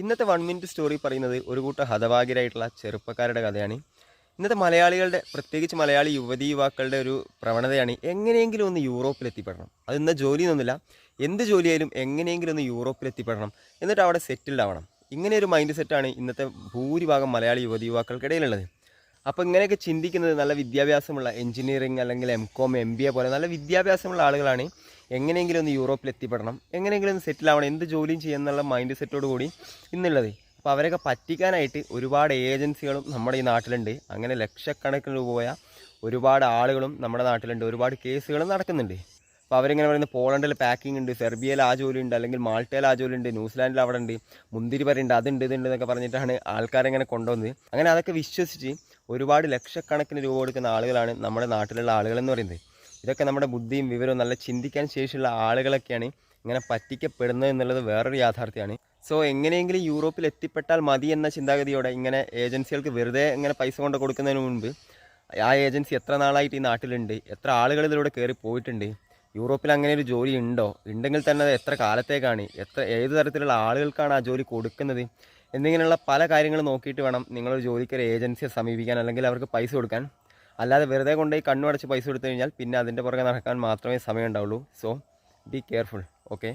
ഇന്നത്തെ one minute story പറയുന്നത് ഒരു കൂട്ടം ഹതഭാഗ്യരായിട്ടുള്ള ചെറുപ്പക്കാരുടെ കഥയാണ്. ഇന്നത്തെ മലയാളികളുടെ പ്രത്യേകിച്ച് മലയാളി യുവതി യുവാക്കളുടെ ഒരു പ്രവണതയാണ് എങ്ങനെയെങ്കിലും ഒന്ന് യൂറോപ്പിൽ എത്തിപ്പെടണം അത് ഇന്ന ജോലിയൊന്നുമില്ല എന്ത് ജോലിയായാലും എങ്ങനെയെങ്കിലും ഒന്ന് യൂറോപ്പിൽ എത്തിപ്പെടണം എന്നിട്ട് അവിടെ സെറ്റിൽഡ് ആവണം. ഇങ്ങനെ ഒരു മൈൻഡ് സെറ്റാണ് ഇന്നത്തെ ഭൂരിഭാഗം മലയാളി യുവതി യുവാക്കൾക്കിടയിലുള്ളത്. അപ്പോൾ ഇങ്ങനെയൊക്കെ ചിന്തിക്കുന്നത് നല്ല വിദ്യാഭ്യാസമുള്ള എഞ്ചിനീയറിംഗ് അല്ലെങ്കിൽ M com M B A പോലെ നല്ല വിദ്യാഭ്യാസമുള്ള ആളുകളാണ്. എങ്ങനെയെങ്കിലും ഒന്ന് യൂറോപ്പിൽ എത്തിപ്പെടണം എങ്ങനെയെങ്കിലും ഒന്ന് സെറ്റിൽ ആവണം. എന്ത് ജോലിയും ചെയ്യുന്നുള്ള മൈൻഡ് സെറ്റോട് കൂടി ഇന്നുള്ളത്. അപ്പോൾ അവരൊക്കെ പറ്റിക്കാനായിട്ട് ഒരുപാട് ഏജൻസികളും നമ്മുടെ ഈ നാട്ടിലുണ്ട്. അങ്ങനെ ലക്ഷക്കണക്കിന് രൂപ പോയ ഒരുപാട് ആളുകളും നമ്മുടെ നാട്ടിലുണ്ട്. ഒരുപാട് കേസുകളും നടക്കുന്നുണ്ട്. അപ്പോൾ അവരിങ്ങനെ പറയുന്നത് പോളണ്ടിൽ പാക്കിംഗ് ഉണ്ട് സെർബിയയിൽ ആ ജോലി ഉണ്ട് അല്ലെങ്കിൽ മാൾട്ടയിൽ ആ ജോലി ഉണ്ട് ന്യൂസിലാൻഡിൽ അവിടെ ഉണ്ട് മുന്തിരി പറയുണ്ട് അതുണ്ട് ഇതുണ്ട് എന്നൊക്കെ പറഞ്ഞിട്ടാണ് ആൾക്കാരെങ്ങനെ കൊണ്ടുവന്നത്. അങ്ങനെ അതൊക്കെ വിശ്വസിച്ച് ഒരുപാട് ലക്ഷക്കണക്കിന് രൂപ കൊടുക്കുന്ന ആളുകളാണ് നമ്മുടെ നാട്ടിലുള്ള ആളുകളെന്ന് പറയുന്നത്. ഇതൊക്കെ നമ്മുടെ ബുദ്ധിയും വിവരവും നല്ല ചിന്തിക്കാൻ ശേഷിയുള്ള ആളുകളൊക്കെയാണ് ഇങ്ങനെ പറ്റിക്കപ്പെടുന്നത് എന്നുള്ളത് വേറൊരു യാഥാർത്ഥ്യമാണ്. സോ എങ്ങനെയെങ്കിലും യൂറോപ്പിൽ എത്തിപ്പെട്ടാൽ മതി എന്ന ചിന്താഗതിയോടെ ഇങ്ങനെ ഏജൻസികൾക്ക് വെറുതെ ഇങ്ങനെ പൈസ കൊണ്ട് കൊടുക്കുന്നതിന് മുൻപ് ആ ഏജൻസി എത്ര നാളായിട്ട് ഈ നാട്ടിലുണ്ട്? എത്ര ആളുകൾ ഇതിലൂടെ കയറി പോയിട്ടുണ്ട്? യൂറോപ്പിൽ അങ്ങനെ ഒരു ജോലി ഉണ്ടോ? ഉണ്ടെങ്കിൽ തന്നെ അത് എത്ര കാലത്തേക്കാണ്? എത്ര ഏത് തരത്തിലുള്ള ആളുകൾക്കാണ് ആ ജോലി കൊടുക്കുന്നത്? എന്നിങ്ങനെയുള്ള പല കാര്യങ്ങൾ നോക്കിയിട്ട് വേണം നിങ്ങളൊരു ജോലിക്കൊരു ഏജൻസിയെ സമീപിക്കാൻ അല്ലെങ്കിൽ അവർക്ക് പൈസ കൊടുക്കാൻ. അല്ലാതെ വെറുതെ കൊണ്ടുപോയി കണ്ണുടച്ച് പൈസ കൊടുത്തു കഴിഞ്ഞാൽ പിന്നെ അതിന്റെ പുറകെ നടക്കാൻ മാത്രമേ സമയം ഉണ്ടാവുള്ളൂ സോ ബി കെയർഫുൾ ഓക്കെ